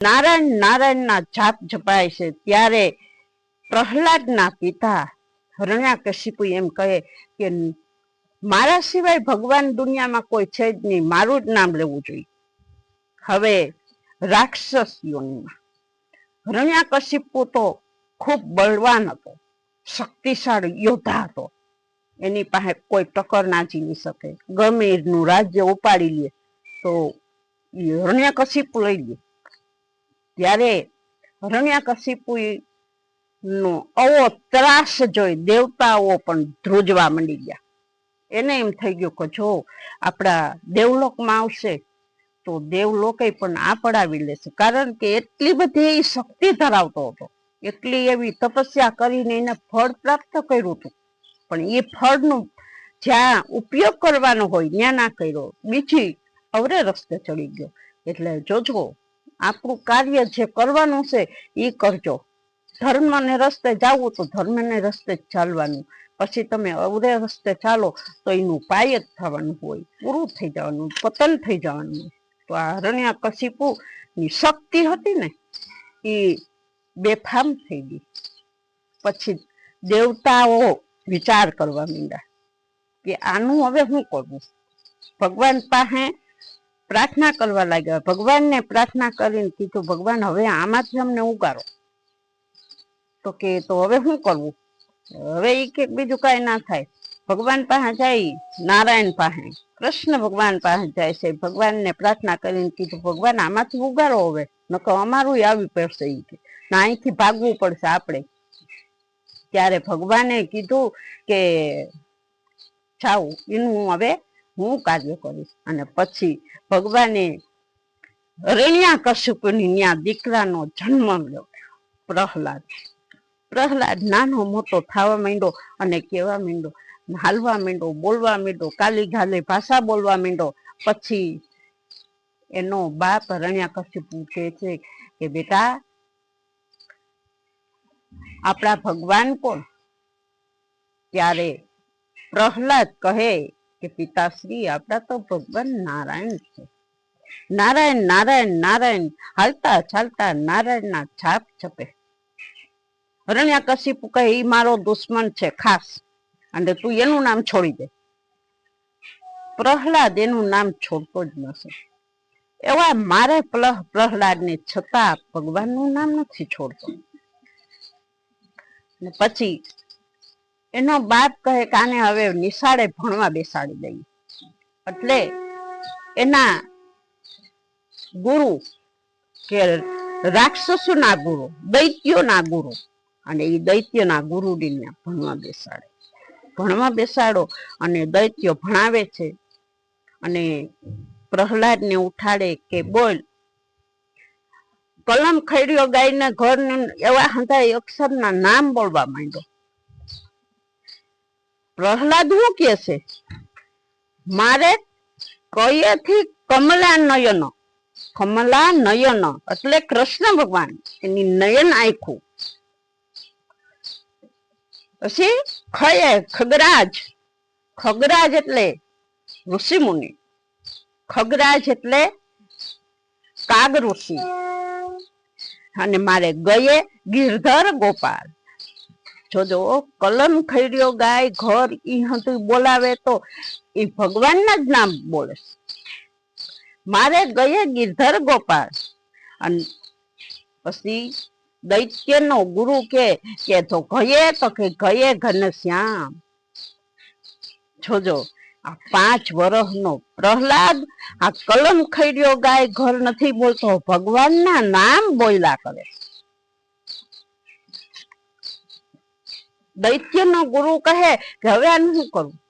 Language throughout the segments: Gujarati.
નારાયણ નારાયણના જાપ જપાય છે ત્યારે પ્રહલાદના પિતા હરણ્યાકશિપુ એમ કહે કે, મારા સિવાય ભગવાન દુનિયામાં કોઈ છે જ નહીં. મારું જ નામ લેવું જોઈએ. હવે રાક્ષસ યોનિમાં હરણ્યાકશિપુ તો ખૂબ બળવાન હતો, શક્તિશાળી યોદ્ધા હતો. એની પાસે કોઈ ટક્કર ના જીવી શકે. ગમે એનું રાજ્ય ઉપાડી લે તો હરણ્યાકશિપુ લઈ લે. ત્યારે હરણ્યાકશિપુ નો આવો ત્રાસ જોઈ દેવતાઓ પણ ધ્રુજવા મંડી ગયા. એને એમ થઈ ગયું કે જો આપણા દેવલોકમાં આવશે, તો દેવલોકે પણ આ પડાવી લેશે. કારણ કે એટલી બધી શક્તિ ધરાવતો હતો. એટલી એવી તપસ્યા કરીને એને ફળ પ્રાપ્ત કર્યું હતું. પણ એ ફળનું જ્યાં ઉપયોગ કરવાનો હોય, ત્યાં ના કર્યો. બીજી અવરે રસ્તે ચડી ગયો. એટલે જોજો આપણું કાર્ય જે કરવાનું છે એ કરજો. ધર્મને રસ્તે જાવું તો ધર્મને રસ્તે જ ચાલવાનું. પછી તમે અવરે રસ્તે ચાલો તો એનું પાય જ થવાનું હોય. પૂરું થઈ જવાનું, પતન થઈ જવાનું. તો આ હરણ્યા કશિપુ ની શક્તિ હતી ને, એ બેફામ થઈ ગઈ. પછી દેવતાઓ વિચાર કરવા માંડ્યા કે આનું હવે શું કરવું? ભગવાન પાસે પ્રાર્થના કરવા લાગ્યા. ભગવાનને પ્રાર્થના કરીને કીધું, ભગવાન, હવે આમાંથી અમને ઉગારો. તો કે, તો હવે શું કરવું? હવે એ કે, બીજું કાંઈ ના થાય. ભગવાન પાસે જાય, નારાયણ પાસે. કૃષ્ણ ભગવાન પાસે જાય છે. ભગવાનને પ્રાર્થના કરીને કીધું, ભગવાન, આમાંથી ઉગારો હવે. નકર અમારું આવી પડશે એ ના, અહીંથી ભાગવું પડશે આપણે. ત્યારે ભગવાને કીધું કે, જાઓ એનું હવે હું કાર્ય કરીશ. અને પછી ભગવાને રણિયા કશ્યપની ન્યા દીકરાનો જન્મ લ્યો. પ્રહલાદ. પ્રહલાદ નાનો મોટો થવા માંડ્યો અને કહેવા માંડ્યો, હાલવા માંડ્યો બોલવા માંડ્યો કાલી ગાલે ભાષા બોલવા માંડ્યો પછી એનો બાપ રણ્યા કશ્યપ કહે છે કે, બેટા, આપણા ભગવાન કોણ? ત્યારે પ્રહલાદ કહે કે પિતાશ્રી આપણા તો ભગવાન નારાયણ છે. નારાયણ નારાયણ નારાયણ, હાલતા, ચાલતા નારાયણના છાપ છપે. હરણ્યા કશિપુ કહે એ મારો દુશ્મન છે, ખાસ. અને તું એનું નામ છોડી દે. પ્રહલાદ એનું નામ છોડતો જ નથી એવા મારે પ્રહલાદ ને છતાં ભગવાનનું નામ નથી છોડતો. પછી એનો બાપ કહે કે આને હવે નિશાળે ભણવા બેસાડી દઈએ. એટલે એના ગુરુ કે રાક્ષસોના ગુરુ, દૈત્યોના ગુરુ, અને એ દૈત્યના ગુરુડીને ભણવા બેસાડે. ભણવા બેસાડો અને દૈત્યો ભણાવે છે. અને પ્રહલાદને ઉઠાડે કે બોલ, કલમ ખૈડ્યો ગાયને ઘર એવા હંધાય અક્ષરના નામ બોલવા માંડ્યો. પ્રહલાદ શું કે છે? મારે કયેથી કમલા નયન કમલા નયન એટલે કૃષ્ણ ભગવાન, એની નયન આખું. પછી ખયે, ખગરાજ ખગરાજ એટલે ઋષિ મુનિ ખગરાજ એટલે કાગ ઋષિ અને મારે ગયે ગિરધર ગોપાલ. જોજો કલમ ખૈર્યો ગાય, ઘર ઈ હતું બોલાવે તો એ ભગવાનના જ નામ બોલે. મારે ગયે ગિરધર ગોપાલ. અને પછી દૈત્યનો ગુરુ કે કે તો ગયે તો કે ગયે ઘનશ્યામ. જોજો, આ પાંચ વર્ષનો પ્રહલાદ, આ કલમ ખૈર્યો ગાય, ઘર નથી બોલતો, ભગવાનના નામ બોલ્યા કરે દૈત્યનો ગુરુ કહે, કે હવે આનું શું કરું?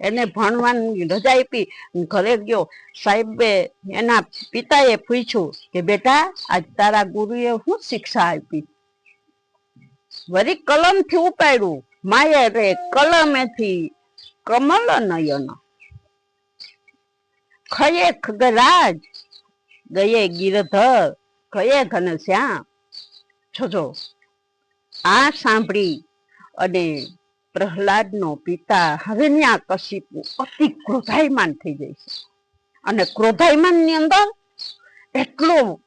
એને ભણવાની રજા આપી ઘરે ગયો. સાહેબે એના પિતાએ પૂછ્યું કે, બેટા, આજ તારા ગુરુએ શું શિક્ષા આપી? વરી કલમથી ઉપાડ્યું. માયે રે કલમેથી કમલ નયન. ખયે ખગરાજ, ગયે ગિરધર કયે ઘનશ્યામ. જોજો, આ સાંભળી અને પ્રહલાદનો પિતા હવે હરણ્યા કશિપુ અતિ ક્રોધાયમાન થઈ જાય છે. અને ક્રોધાયમાનની અંદર એટલો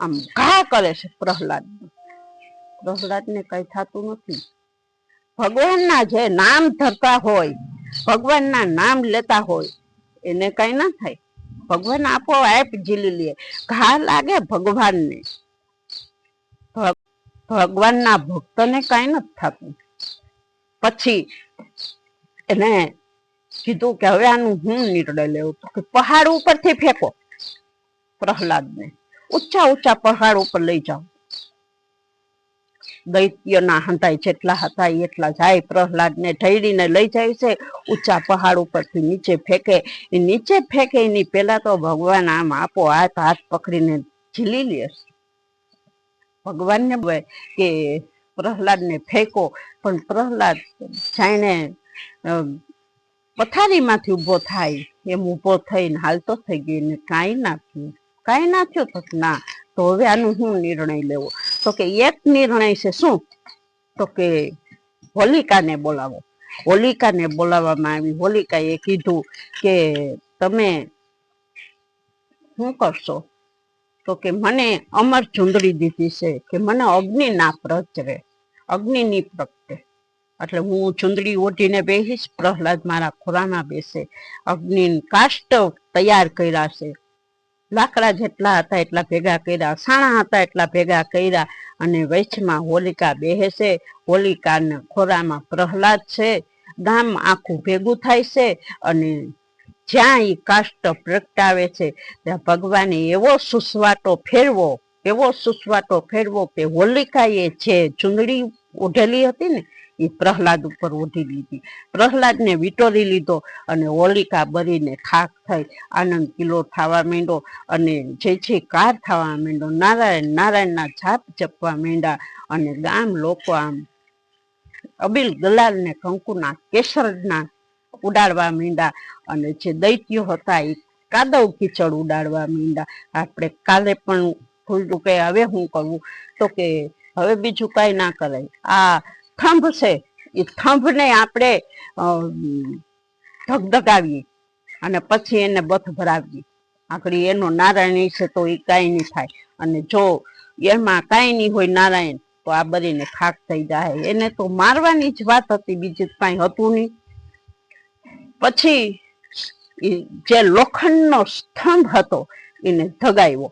આમ ઘા કરે છે પ્રહલાદ પ્રહલાદ ને કઈ થતું નથી. ભગવાનના જે નામ ધરતા હોય, ભગવાનના નામ લેતા હોય, એને કઈ ના થાય. ભગવાન આપો આપ ઝીલી લે. ઘા લાગે ભગવાનને. ભગવાનના ભક્તને કઈ નથી થતું. પછી એને કીધું કે હવે આનું હું નિર્ણય લેવું તો કે પહાડ ઉપરથી ફેંકો પ્રહલાદને. ઊંચા ઊંચા પહાડ ઉપર લઈ જાઓ. દૈત્યના હંતાય જેટલા હતા એટલા જાય પ્રહલાદને ઢળીને લઈ જાય છે. ઊંચા પહાડ ઉપરથી નીચે ફેંકે. એ નીચે ફેંકે એની પેલા તો ભગવાન આમ આપો હાથ હાથ પકડીને ઝીલી લે. ભગવાનને કે પ્રહલાદને ફેંકો, પણ પ્રહલાદ જાણે પથારીમાંથી ઊભો થાય, એમ ઊભો થઈને હાલતો થઈ ગયો ને કાંઈ ના થયું. કાંઈ ના થયો તો ના, તો હવે આનું શું નિર્ણય લેવો? તો કે એક નિર્ણય છે શું? તો કે હોલિકાને બોલાવો. હોલિકાને બોલાવવામાં આવી. હોલિકાએ કીધું કે તમે શું કરશો? તો કે મને અમર ચુંદડી દીધી છે, કે મને અગ્નિ ના પ્રચરે અગ્નિ ની પ્રગટે. એટલે હું ચુંદડી ઓઢીને બેસીશ પ્રહલાદ મારા ખોરામાં બેસે. અગ્નિ કાષ્ટ તૈયાર કર્યા છે. લાકડા જેટલા હતા એટલા ભેગા કર્યા, સાણા હતા એટલા ભેગા કર્યા અને વૈચમાં હોલિકા છે હોલિકાના ખોરામાં પ્રહલાદ છે. ગામ આખું ભેગું થાય છે અને જ્યાં એ કાષ્ટ પ્રગટાવે છે, ત્યાં ભગવાને એવો સુસવાટો ફેરવો એવો સુસવાટો ફેરવો કે હોલિકાએ જે ચુંદડી ઓઢેલી હતી ને એ પ્રહલાદ ઉપર ઓઢી લીધી. પ્રહલાદને વિટોરી લીધો અને હોલિકા બરીને ખાક થઈ, આનંદ કિલો થવા માંડ્યો અને જે છે કાર થવા માંડ્યો, નારાયણ, નારાયણના જાપ જપવા માંડ્યા અને ગામ લોકો આમ અબિલ ગલાલને કંકુના કેસરના ઉડાડવા માંડ્યા અને જે દૈત્યો હતા એ કાદવ કીચડ ઉડાડવા માંડ્યા. આપણે કાલે પણ ખુલ્લું કે હવે હું કરવું તો કે હવે બીજું કઈ ના કરાય. આ થંભ છે. એ થંભને આપણે ધગધગાવીએ અને પછી એને બથ ભરાવીએ. આગળ એનો નારાયણ છે તો એ કાંઈ નહીં થાય. અને જો એમાં કાંઈ નહીં હોય નારાયણ, તો આ બરીને ખાક થઈ જાય. એને તો મારવાની જ વાત હતી, બીજું કાંઈ હતું નહીં. પછી જે લોખંડનો સ્તંભ હતો, એને ધગાવ્યો.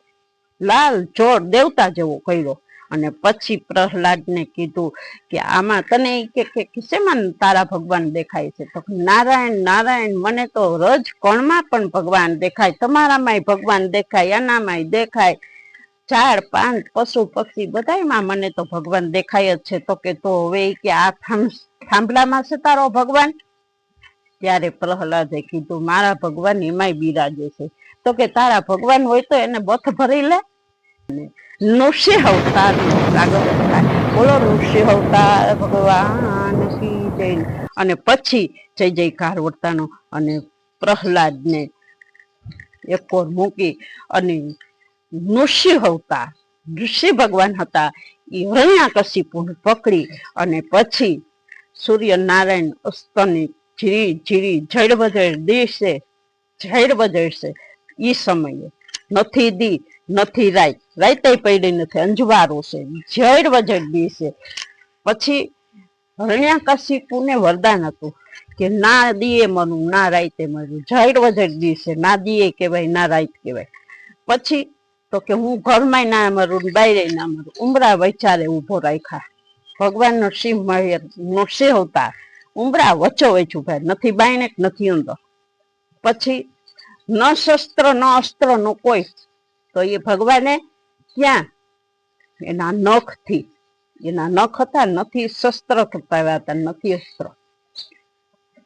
લાલ ચોર દેવતા જેવો કર્યો. અને પછી પ્રહલાદને કીધું કે આમાં તને કે કે કે તારા ભગવાન દેખાય છે? તો નારાયણ નારાયણ, મને તો રજ કણમાં પણ ભગવાન દેખાય. તમારામાંય ભગવાન દેખાય એનામાંય દેખાય. ઝાડ પાન પશુ, પક્ષી બધાયમાં મને તો ભગવાન દેખાય જ છે. તો કે તો હવે કે આ થાંભ- થાંભલામાં છે તારો ભગવાન? ત્યારે પ્રહલાદે કીધું, મારા ભગવાન એમાંય બિરાજે છે. તો કે તારા ભગવાન હોય તો એને બથ ભરી લે. નૃસિંહ અવતાર બોલો નૃસિંહ અવતાર, ભગવાન કી અને પછી જય જયકાર વર્તાનો અને પ્રહલાદને એકોર મૂકી અને નૃસિંહ અવતાર, ઋષિ ભગવાન હતા. એ હરણ્યાકશિપુને પકડી અને પછી સૂર્યનારાયણ અસ્તની જીરી જીરી જળ બજળ દેશે, જળ બજળશે ઈ સમયે. નથી દી, નથી રાઈત રાઈતે પડી નથી, અંજવારો છે. જડ વજડ દી છે. પછી હરણ્યાકશિપુને વરદાન હતું કે ના દીએ મરું, ના રાઈતે મરું. જડ વજડ દી છે. ના દીએ કહેવાય, ના રાઈત કહેવાય. પછી તો કે હું ઘરમાં ના મરું બાયરે ના મરું. ઉમરા વૈચારે ઊભો રાખ્યા ભગવાન નરસિંહ મહેર નરસિંહ અવતાર. ઉમરા વચ્ચો વચ ભાઈ નથી બાયને નથી અંદર. પછી ન શસ્ત્ર, ન અસ્ત્ર, નો કોઈ. તો એ ભગવાને ક્યાં? એના નખથી. એના નખ હતા, નથી શસ્ત્ર કપાવ્યા હતા, નથી અસ્ત્ર.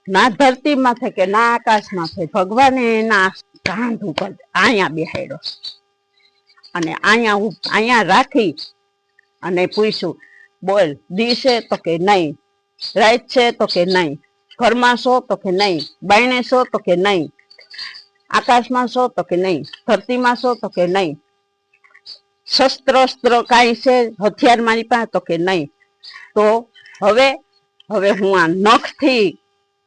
ના ધરતી માથે કે ના આકાશ માથે ભગવાને એના કાંધ ઉપર અહીંયા બેહાડ્યો. અને અહીંયા હું અહીંયા રાખી અને પૂછ્યું, બોલ, દી છે તો કે નહીં? રાઈત છે તો કે નહીં? ઘરમાં છો તો કે નહીં? બાયણે છો તો કે નહીં? આકાશમાં છો તો કે નહીં, ધરતીમાં છો તો કે નહીં શસ્ત્ર અસ્ત્ર કાંઈ છે હથિયાર મારી પાસે તો કે નહીં. તો હવે હવે હું આ નખથી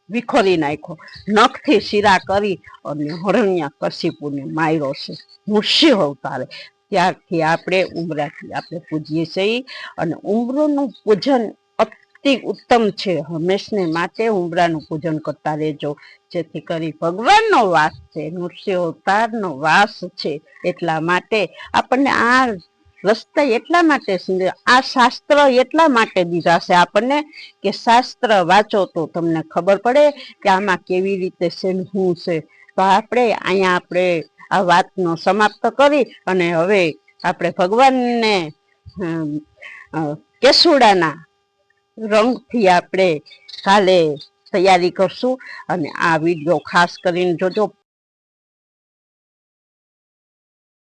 વિખોરી નાખ્યો. નખથી શીરા કરી અને હરણ્યા કશીપુને માર્યો છે. હું નૃસિંહ અવતારે. ત્યારથી આપણે ઉમરાથી આપણે પૂજીએ છીએ અને ઉમરોનું પૂજન અતિ ઉત્તમ છે. હંમેશને માટે ઉમરાનું પૂજન કરતા રહેજો. જેથી કરી ભગવાનનો વાસ છે, નૃસિંહ અવતારનો વાસ છે. એટલા માટે આપણને આ રસ્તા એટલા માટે આ શાસ્ત્ર એટલા માટે દીધા છે આપણને કે શાસ્ત્ર વાંચો તો તમને ખબર પડે કે આમાં કેવી રીતે શું છે. તો આપણે અહીંયા આપણે આ વાતનો સમાપ્ત કરી અને હવે આપણે ભગવાનને કેસુડાના રંગથી આપણે કાલે તૈયારી કરશું અને આ વીડિયો ખાસ કરીને જોજો.